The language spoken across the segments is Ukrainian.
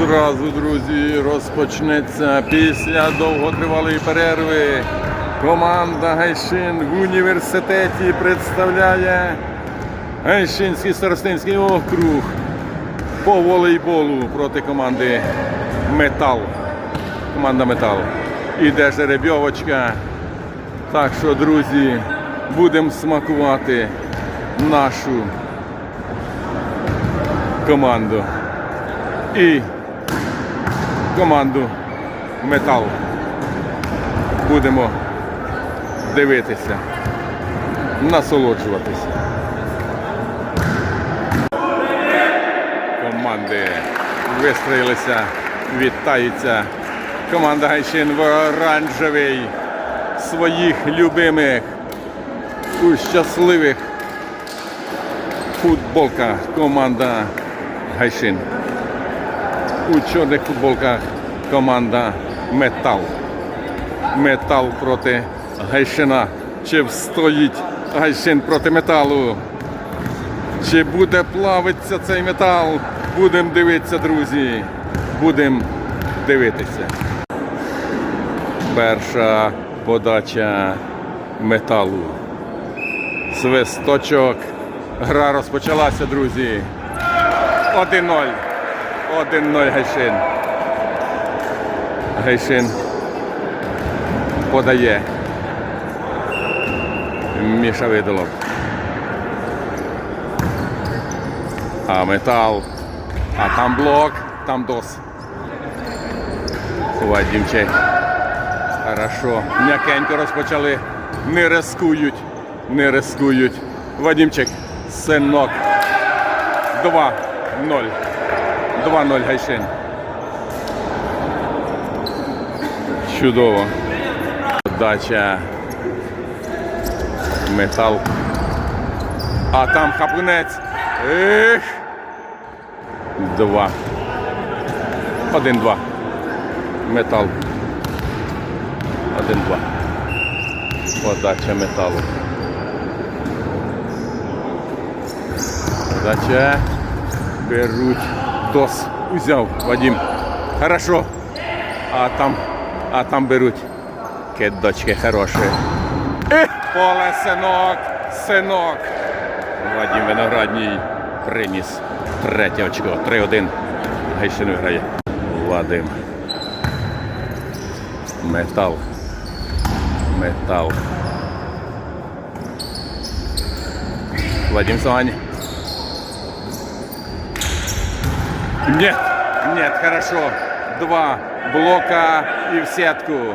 Зразу, друзі, розпочнеться після довготривалої перерви. Команда Гайшин в університеті представляє Гайшинський старостинський округ по волейболу проти команди Метал. Команда Метал. Іде жеребьовочка. Так що, друзі, будемо смакувати нашу команду і команду Метал. Будемо дивитися, насолоджуватися. Команди вистроїлися, вітаються. Команда Гайчин в оранжевий своїх любимих у щасливих футболках команда Гайшин. У чорних футболках команда Метал. Метал проти Гайшина. Чи встоїть Гайшин проти металу? Чи буде плавитися цей метал? Будемо дивитися, друзі. Будемо дивитися. Перша подача металу. Свисточок. Гра розпочалася, друзі. 1-0. 1-0 Гайшин. Гайшин подає. Міша Видолов. А метал. А там блок, там дос. Вадімчик. Хорошо. М'якенько розпочали. Не рискують. Не рискують. Вадімчик. Синок. 2-0. 2-0 Гайшин. Чудово. Дача. Метал. А там хапунець. Ех. Два. Один-два. Метал. Один-два. Подача металу. Подача. Беруть. Дос. Узяв. Вадим. Хорошо. А там. А там беруть. Кидочки хороші. Поле синок. Синок. Вадим Виноградній приніс третє очко. 3-1. Гайшин виграє. Вадим. Метал. Метал. Вадим Сань. Нет, нет, хорошо. Два блока и в сетку.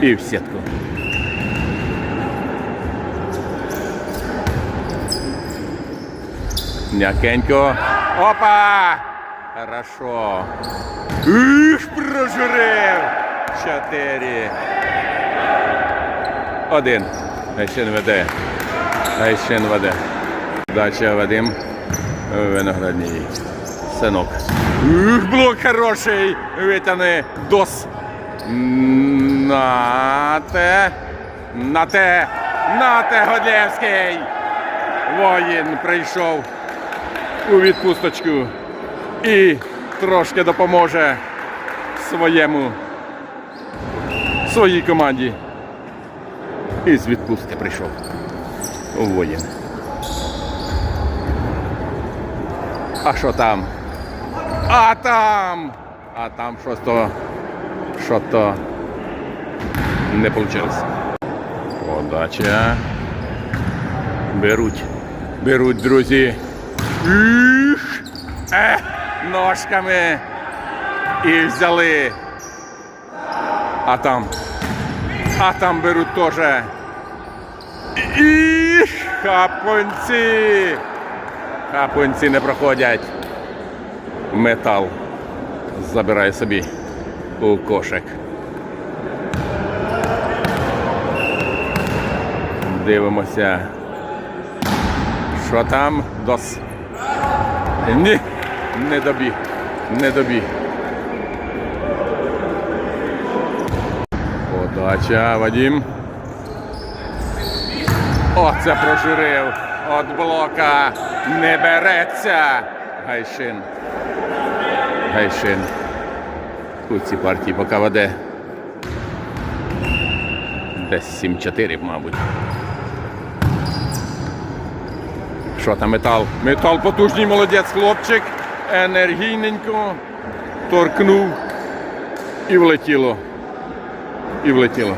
И в сетку. М'якенько. Опа! Хорошо. Ух, прожурив! Чотири. Один. Гайшин веде. Гайшин веде. Дача Вадим. Виноградній. Синок. Ух, блок хороший. Витягни. Дос. Нате. Нате. Нате Годлєвський. Воїн прийшов у відпусточку і трошки допоможе своєму своїй команді. І з відпустки прийшов. Воїн. А що там? А там! А там щось то. Що то не вийшло. Подача. Беруть. Беруть, друзі. Іш! Е, ножками. І взяли. А там. А там беруть теж. І хапонці. Хапонці не проходять. Метал забирає собі у кошик. Дивимося. Що там? Дос. Ні, не добіг. Не добіг. Подача, Вадим. О, це прожурив. От блока не береться. Гайшин. Гайшин. У цій партії поки веде. Десь 7-4, мабуть. Що там метал? Метал потужний, молодець, хлопчик. Енергійненько. Торкнув. І влетіло. І влетіло.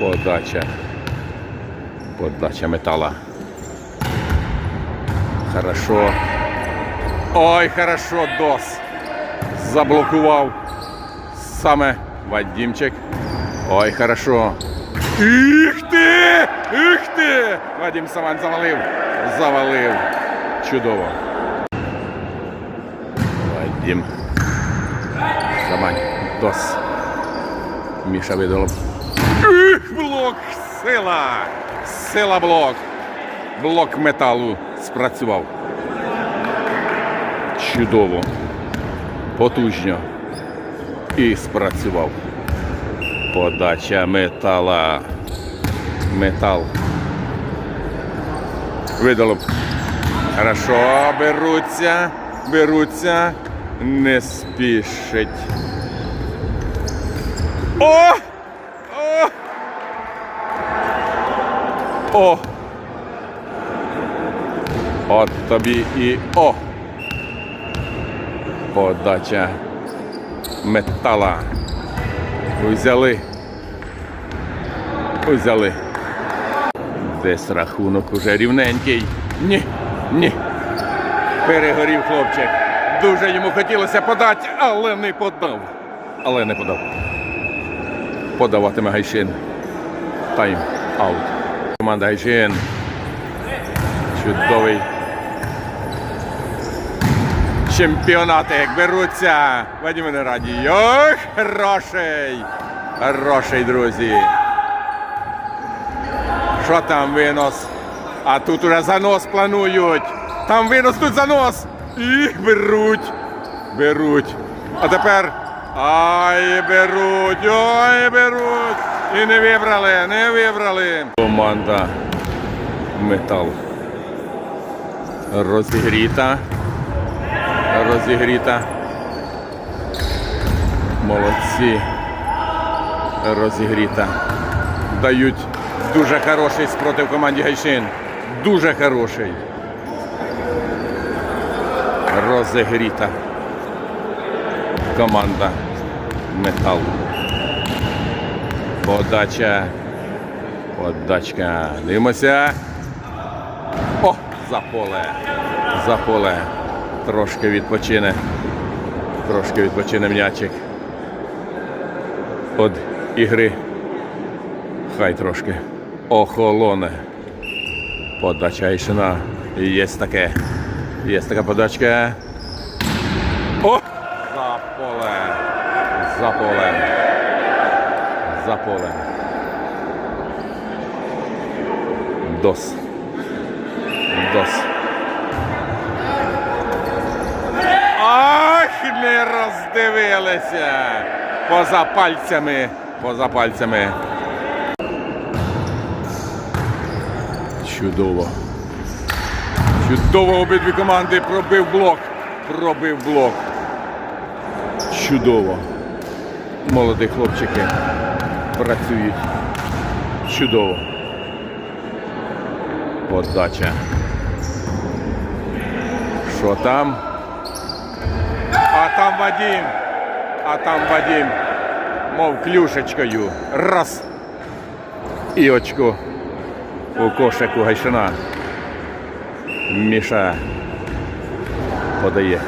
Подача. Подача метала. Хорошо. Ой, хорошо, дос. Заблокував саме Вадімчик. Ой, хорошо. Їх ти! Їх ти! Вадим Саман завалив. Завалив. Чудово. Вадим. Самань. Дос. Міша видолов. Їх, блок! Сила! Сила блок! Блок металу спрацював. Чудово. Потужно. І спрацював. Подача метала. Метал. Видалоб. Хорошо, беруться, беруться. Не спішить. О! О! От тобі і о! Подача метала. Узяли. Узяли. Десь рахунок уже рівненький. Ні, ні. Перегорів хлопчик. Дуже йому хотілося подати, але не подав. Але не подав. Подаватиме Гайшин. Тайм аут. Команда Гайшин. Чудовий. Чемпіонати як беруться. Вадим не раді. Ох, хороший. Хороший, друзі. Що там винос? А тут уже занос планують. Там винос, тут занос. Їх беруть. Беруть. А тепер. Ай, беруть, ой, беруть. І не вибрали, не вибрали. Команда Метал. Розігріта. Розігріта. Молодці. Розігріта. Дають дуже хороший спротив команді Гайшин. Дуже хороший. Розігріта. Команда Метал. Подача. Подачка. Дивимося. О, за поле. За поле. Трошки відпочине. Трошки відпочине м'ячик. От ігри. Хай трошки охолоне. Подача Ішина. Є таке. Є така подачка. О! За поле. За поле. За поле. Дос. Дос. Ах, не роздивилися. Поза пальцями. Поза пальцями. Чудово. Чудово обидві команди пробив блок. Пробив блок. Чудово. Молоді хлопчики працюють. Чудово. Подача. Що там? А там Вадим. А там Вадим. Мов клюшечкою. Раз. І очко у кошику Гайшина. Міша подає.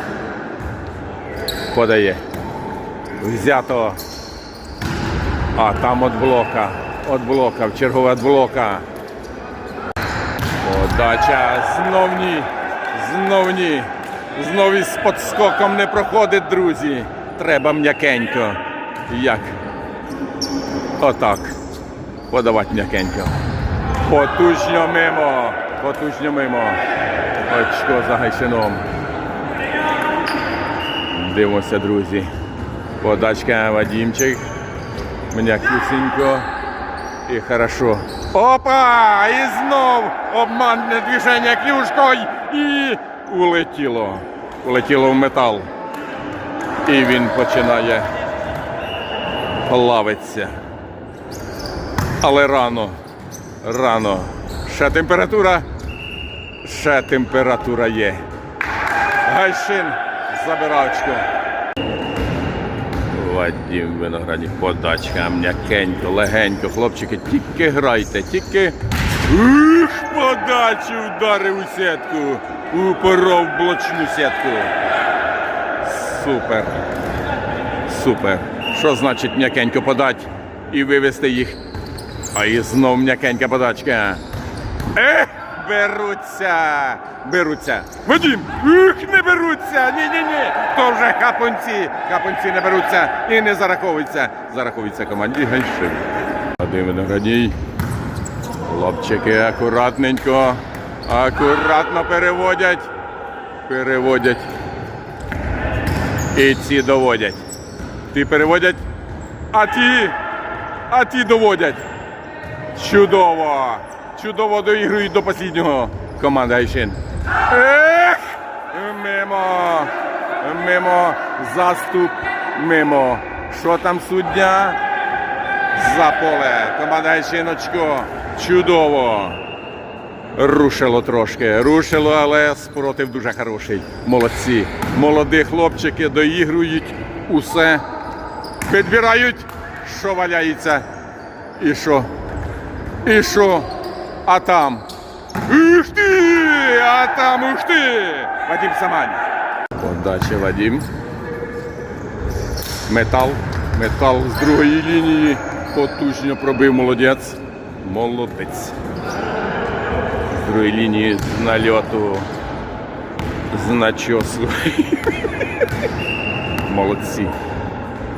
Подає. Взято. А там от блока. От блока. В чергове от блока. Подача. Знов ні. Знов ні. Знов подскоком не проходить, друзі. Треба м'якенько. Як? Отак. Подавати м'якенько. Потужно мимо. Потужно мимо. Очко за гайшином. Дивимося, друзі. Подачка Вадімчик. М'якусенько. І хорошо. Опа! І знов обманне движення клюшкою. І улетіло. Улетіло в метал. І він починає плавитися. Але рано. Рано. Ще температура. Ще температура є. Гайшин забирав. Вадим виноградник, подачка, м'якенько, легенько. Хлопчики, тільки грайте, тільки. Ух, подачу вдарив у сітку. Упоров блочну сітку. Супер. Супер. Що значить м'якенько подати і вивести їх? А і знов м'якенька подачка. Ех, беруться, беруться. Вадим, ух, не беруться. Ні-ні-ні. То вже капунці. Капунці не беруться і не зараховуються. Зараховується команді Гайшин. Вадим Виноградій. Хлопчики акуратненько. Акуратно переводять. Переводять. І ці доводять. Ті переводять, а ті, а ті доводять. Чудово! Чудово доігрують до останнього команда Айшин. Ех! Мимо! Мимо! Заступ! Мимо! Що там суддя? За поле. Команда Айшин очко. Чудово! Рушило трошки. Рушило, але спротив дуже хороший. Молодці. Молоді хлопчики доігрують усе. Підбирають, що валяється. І що? І що? А там? Ух ти! А там ух ти! Вадим Самань. Подача Вадим. Метал. Метал з другої лінії. Потужно пробив молодець. Молодець. З другої лінії з нальоту. З начосу. Молодці.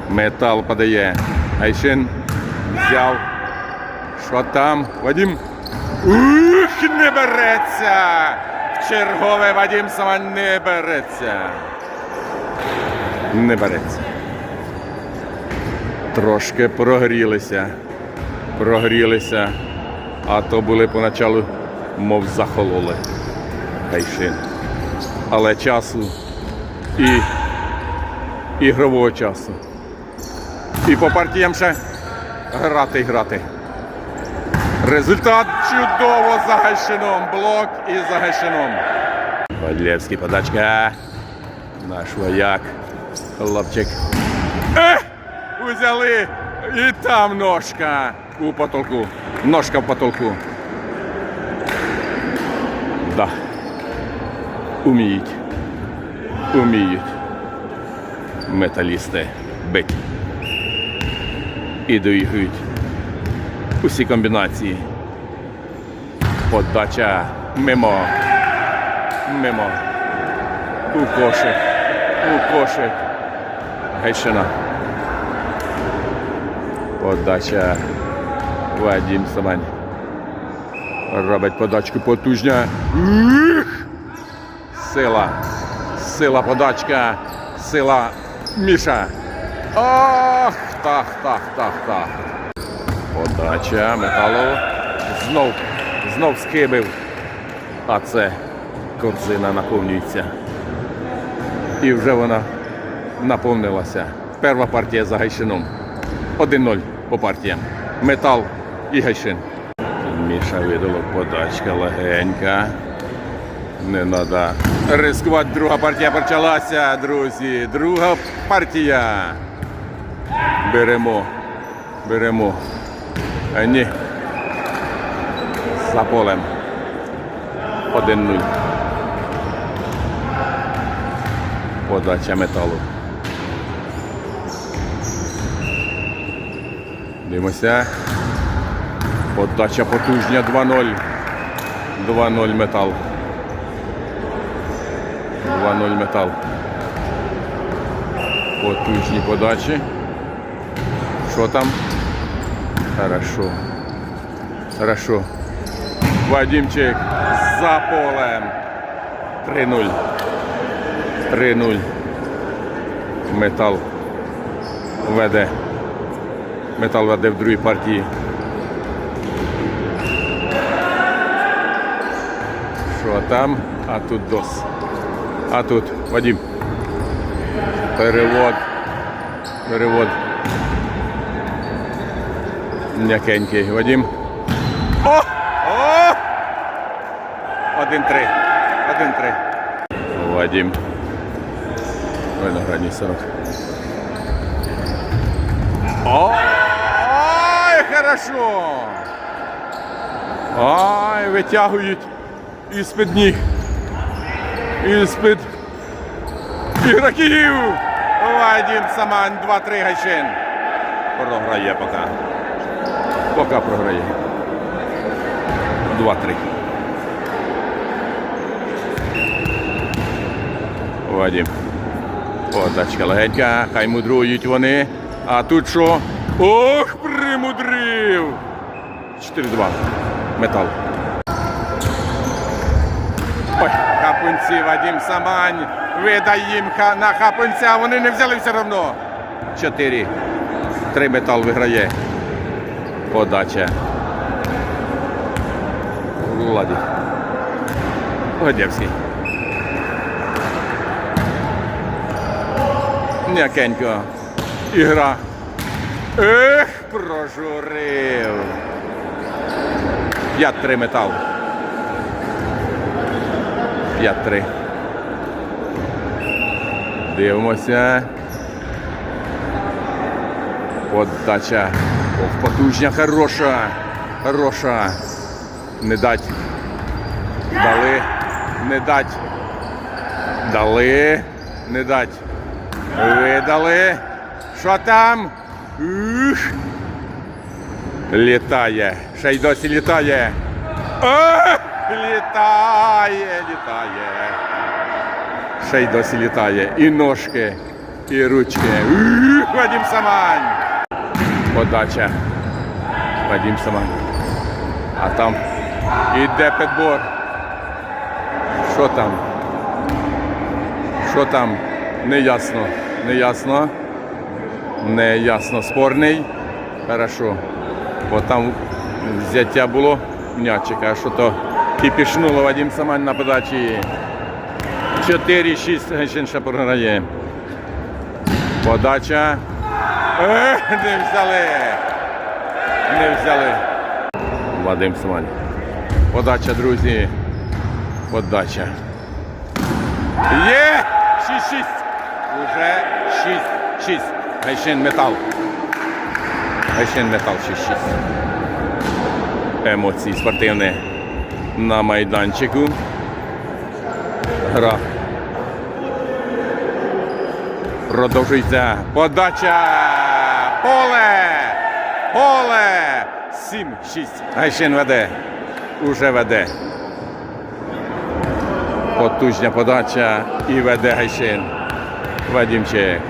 Метал подає. Айшин взяв. Що там? Вадим? Ух, не береться! Чергове Вадим сама не береться. Не береться. Трошки прогрілися. Прогрілися. А то були поначалу, мов захололи. Гайшин. Але часу і ігрового часу. І по партіям ще грати грати. Результат чудово за Гайшином. Блок і за Гайшином. Подачка. Наш вояк. Хлопчик. Ех! Узяли. І там ножка у потолку. Ножка в потолку. Да. Уміють. Уміють. Металісти бить. І доігрують усі комбінації. Подача мимо. Мимо. У кошик. У кошик. Гайшина. Подача. Вадим Самань. Робить подачку потужня. Сила. Сила подачка. Сила Міша. Ах, так, так, так, так. Подача металу. Знов, знов схибив. А це корзина наповнюється. І вже вона наповнилася. Перша партія за Гайшином. 1-0 по партіям. Метал і Гайшин. Міша видало подачка легенька. Не треба ризикувати. Друга партія почалася, друзі. Друга партія. Беремо. Беремо. Ні. За полем. 1-0. Подача металу. Дивимося. Подача потужня 2-0. 2-0 метал. 2-0 метал. Потужні подачі. Що там? Хорошо. Хорошо. Вадимчик за полем. 3-0. 3-0. Метал веде. Метал веде в другій партії. Що там? А тут дос. А тут Вадим. Перевод. Перевод. М'якенький. Вадим. О! О! Один-три. Один-три. Вадим. Виноградний 40. Ой, хорошо! Ай, витягують із-під ніг. Із-під ігроків. Вадим Саман, 2-3 Гайшин. Програє поки. Поки програє. 2-3. Вадим. Подачка легенька, хай мудрують вони. А тут що? Ох, примудрив! 4-2. Метал. Ой, хапунці Вадим Самань. Видай їм на хапунця, вони не взяли все одно. 4. Три метал виграє. Подача. Владі. Годявський. М'якенько. Ігра. Ех, прожурив. 5-3 метал. 5-3. Дивимося. Подача. Ох, потужня, хороша. Хороша. Не дать. Дали. Не дать. Дали. Не дать. Видали. Що там? Ух. Літає. Ще й досі літає. Ах! Літає, літає. Ще й досі літає. І ножки, і ручки. Вадим Самань. Подача. Вадим Самань. А там іде підбор. Що там? Що там? Неясно. Неясно. Неясно. Спорний. Хорошо. Бо там взяття було м'ячика, що то кипішнуло Вадим Самань на подачі. 4-6 Гайшин програє. Подача. Ех, не взяли. Не взяли. Вадим Самань. Подача, друзі. Подача. Є! 6-6. Уже 6-6. Гайшин метал. Гайшин метал 6-6. Емоції спортивні на майданчику. Гра. Продовжується. Подача. Поле. Поле. 7-6. Гайшин веде. Уже веде. Потужня подача і веде Гайшин. Вадімчик.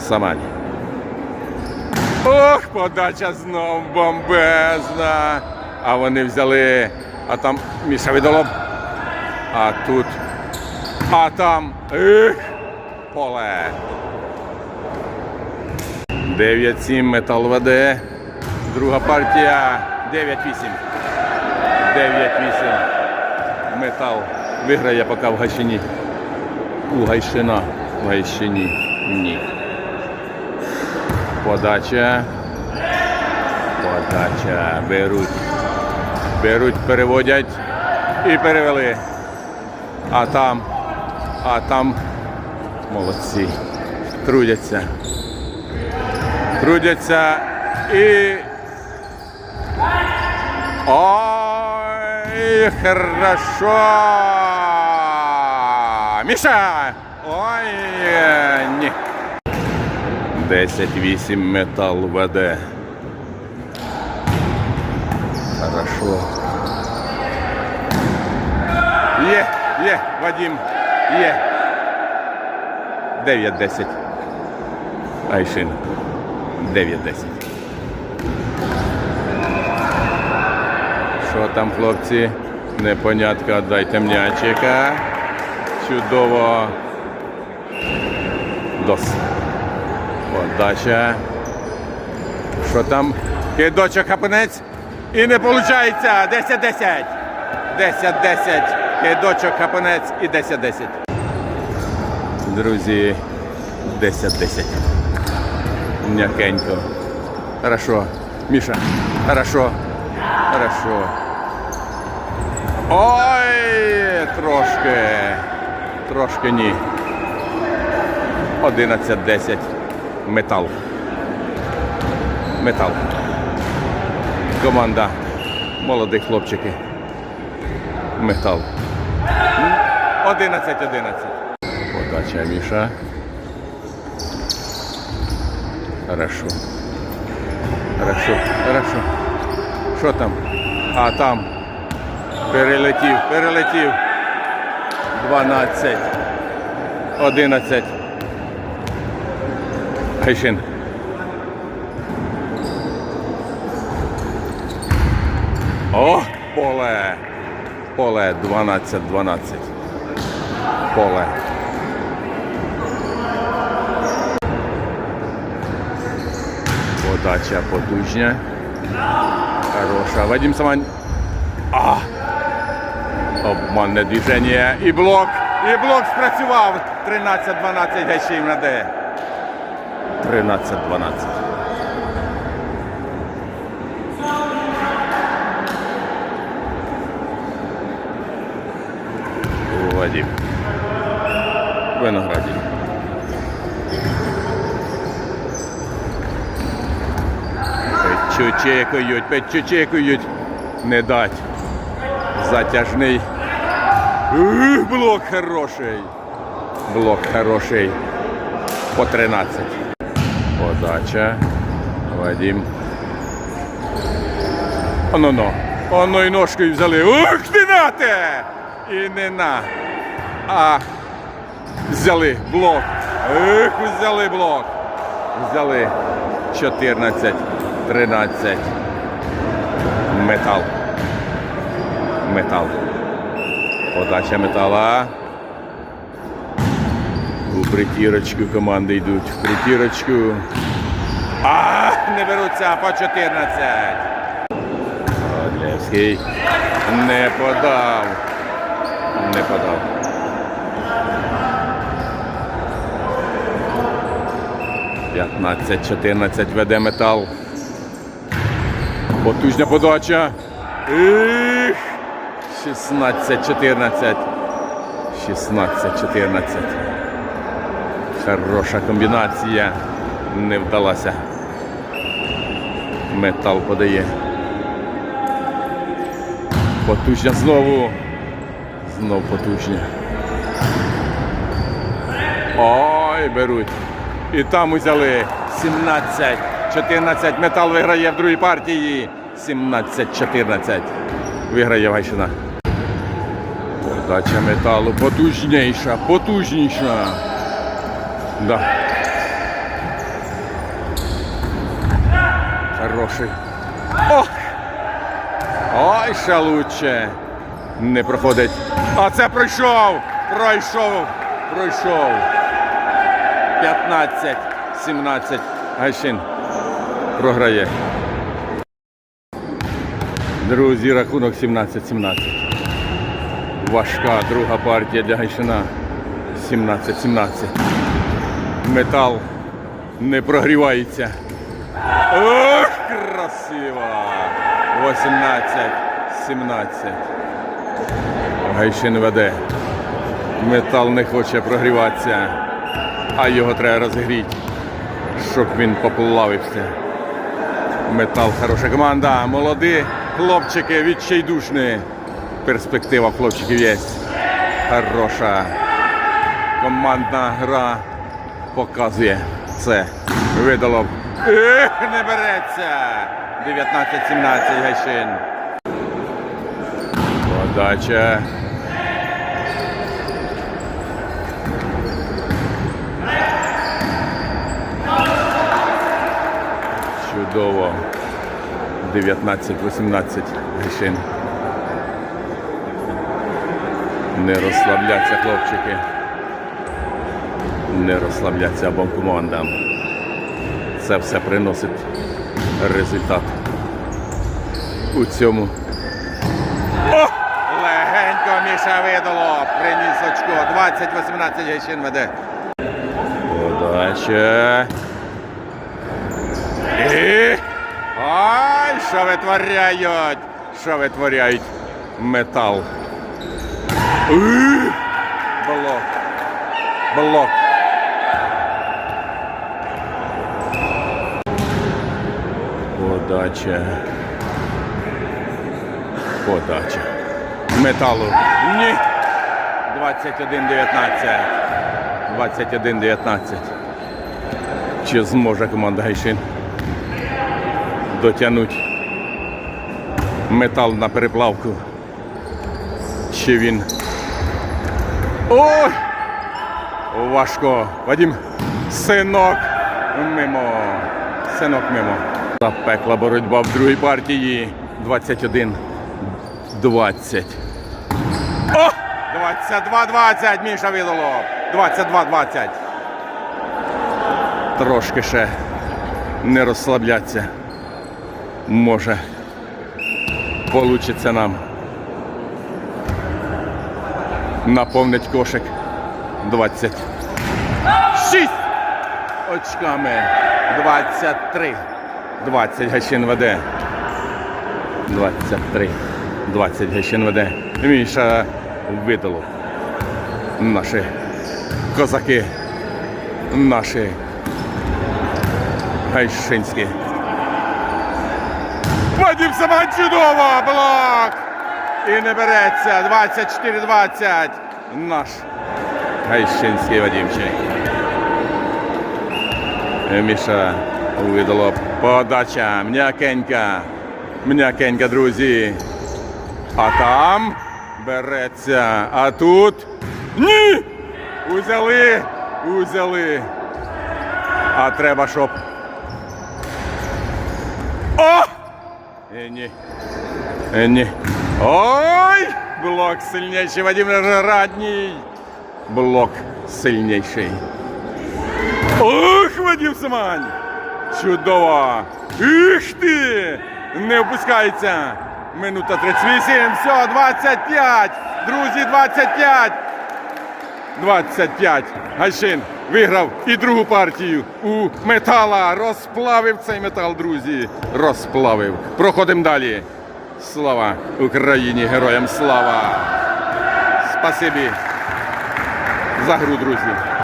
Самань. Ох, подача знов бомбезна. А вони взяли. А там Міша Відолоб. А тут. А там. Ех, поле. 9-7 метал веде. Друга партія. 9-8. 9-8. Метал виграє поки в Гайшині. У Гайшина. В Гайшині. Ні. Подача. Подача. Беруть. Беруть, переводять і перевели. А там, а там молодці. Трудяться. Трудяться і. Ой, хорошо. Міша! Ой, ні. 10-8 метал веде. Хорошо. Є, є, Вадим, є. 9-10. Айшин. 9-10. Що там, хлопці? Непонятка, дайте м'ячика. Чудово. Дос. Подача. Що там? Кидочок хапанець. І не виходить. 10-10. 10-10. Кидочок хапанець і 10-10. Друзі, 10-10. М'якенько. Хорошо. Міша. Хорошо. Хорошо. Ой, трошки. Трошки ні. 11-10. Метал. Метал. Команда. Молоді хлопчики. Метал. 11-11. Подача Міша. Хорошо. Хорошо, хорошо. Що там? А там. Перелетів, перелетів. 12. 11. Гайшин. О, поле. Поле 12-12. Поле. Подача потужня. Хороша. Вадим Самань. А! Обманне движення. І блок. І блок спрацював. 13-12 гачів на Д. 13-12. Вадим. Виноградів. Печучекують, печучекують. Не дать. Затяжний. Ух, блок хороший. Блок хороший. По 13. Подача. Вадим. Оно-но. Оно і ножкою взяли. Ух ти нате! І не на. А взяли блок. Ух, взяли блок. Взяли 14, 13. Метал. Метал. Подача метала. У притірочку команди йдуть. В притірочку. А, не беруться по 14. Одлевський не подав. Не подав. П'ятнадцять, 14 веде метал. Потужна подача. Їх! 16, 14. 16, 14. Хороша комбінація. Не вдалася. Метал подає. Потужня знову. Знов потужня. Ой, беруть. І там узяли 17. 14. Метал виграє в другій партії. 17-14. Виграє Гайшина. Подача металу потужніша, потужніша. Да. Хороший. Ох! Ой, ще лучше. Не проходить. А це пройшов! Пройшов! Пройшов. 15, 17. Гайшин програє. Друзі, рахунок 17-17. Важка друга партія для Гайшина. 17-17. Метал не прогрівається. Ох, красиво! 18-17. Гайшин веде. Метал не хоче прогріватися, а його треба розігріти, щоб він поплавився. Метал хороша команда. Молоді хлопчики відчайдушні. Перспектива хлопчиків є. Хороша. Командна гра показує це. Видало. Не береться. 19-17 Гайшин. Подача. Чудово. 19-18 Гайшин. Не розслабляться хлопчики. Не розслабляться обом командам. Це все приносить результат. У цьому. О! Легенько Міша Видолов приніс очко. 20-18 Гайшин веде. Подача. І... Ай, що витворяють? Що витворяють? Метал. І... Блок. Блок. Подача. Подача. Металу. Ні. 21-19. 21-19. Чи зможе команда Гайшин дотягнути метал на переплавку? Чи він. Ой! Важко. Вадим. Синок мимо. Синок мимо. Запекла боротьба в другій партії. 21. 20. О! 22-20, Міша Видолов. 22-20. Трошки ще не розслабляться. Може. Получиться нам. Наповнить кошик. 26 очками. 23. 20 Гащин веде. 23. 20 Гащин веде. Міша видало. Наші козаки. Наші гайшинські. Вадим Саман чудово! Блок! І не береться. 24-20. Наш гайшинський Вадимчик. Міша видало подача. М'якенька. М'якенька, друзі. А там береться. А тут. Ні! Узяли! Узяли. А треба, щоб. Ні. Ні. Ой! Блок сильніший, Вадим Радній. Блок сильніший. Ох, Вадим Самань! Чудово! Іх ти! Не опускається! Минута 38, все, 25! Друзі, 25! 25. Гайшин виграв і другу партію у метала. Розплавив цей метал, друзі. Розплавив. Проходимо далі. Слава Україні! Героям слава! Спасибі за гру, друзі.